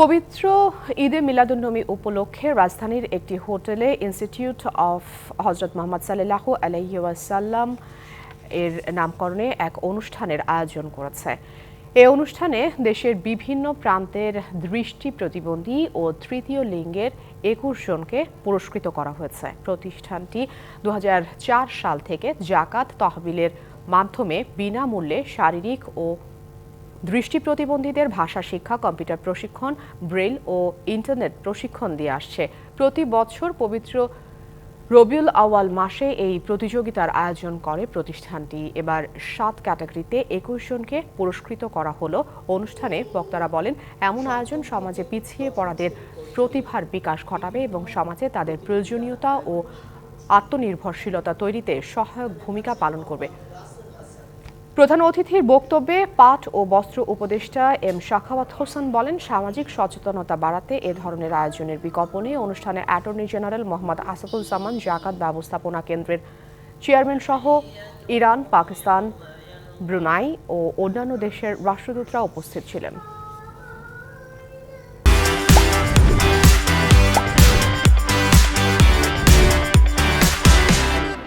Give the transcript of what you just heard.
পবিত্র ঈদে মিলাদুন্নবী উপলক্ষে রাজধানীর একটি হোটেলে ইনস্টিটিউট অফ হজরত মোহাম্মদ সাল্লাহ আলাইসাল্লাম এর নামকরণে এক অনুষ্ঠানের আয়োজন করেছে। এ অনুষ্ঠানে দেশের বিভিন্ন প্রান্তের দৃষ্টি প্রতিবন্ধী ও তৃতীয় লিঙ্গের একুশ জনকে পুরস্কৃত করা হয়েছে। প্রতিষ্ঠানটি দু হাজার চার সাল থেকে জাকাত তহবিলের মাধ্যমে বিনামূল্যে শারীরিক ও দৃষ্টি প্রতিবন্ধীদের ভাষা শিক্ষা, কম্পিউটার প্রশিক্ষণ ব্রেল ও ইন্টারনেট প্রশিক্ষণ দিয়ে আসছে। প্রতি বছর পবিত্র রবিউল আওয়াল মাসে এই প্রতিযোগিতার আয়োজন করে প্রতিষ্ঠানটি। এবার সাত ক্যাটাগরিতে একুশ জনকে পুরস্কৃত করা হলো। অনুষ্ঠানে বক্তারা বলেন, এমন আয়োজন সমাজে পিছিয়ে পড়াদের প্রতিভার বিকাশ ঘটাবে এবং সমাজে তাদের প্রয়োজনীয়তা ও আত্মনির্ভরশীলতা তৈরিতে সহায়ক ভূমিকা পালন করবে। প্রধান অতিথির বক্তব্যে পাট ও বস্ত্র উপদেষ্টা এম শাখাওয়াত হোসেন বলেন, সামাজিক সচেতনতা বাড়াতে এ ধরনের আয়োজনের বিকল্প নেই। অনুষ্ঠানে অ্যাটর্নি জেনারেল মোহাম্মদ আসাদুজ্জামান জাকাত ব্যবস্থাপনা কেন্দ্রের চেয়ারম্যান সহ ইরান, পাকিস্তান, ব্রুনাই ও অন্যান্য দেশের রাষ্ট্রদূতরা উপস্থিত ছিলেন।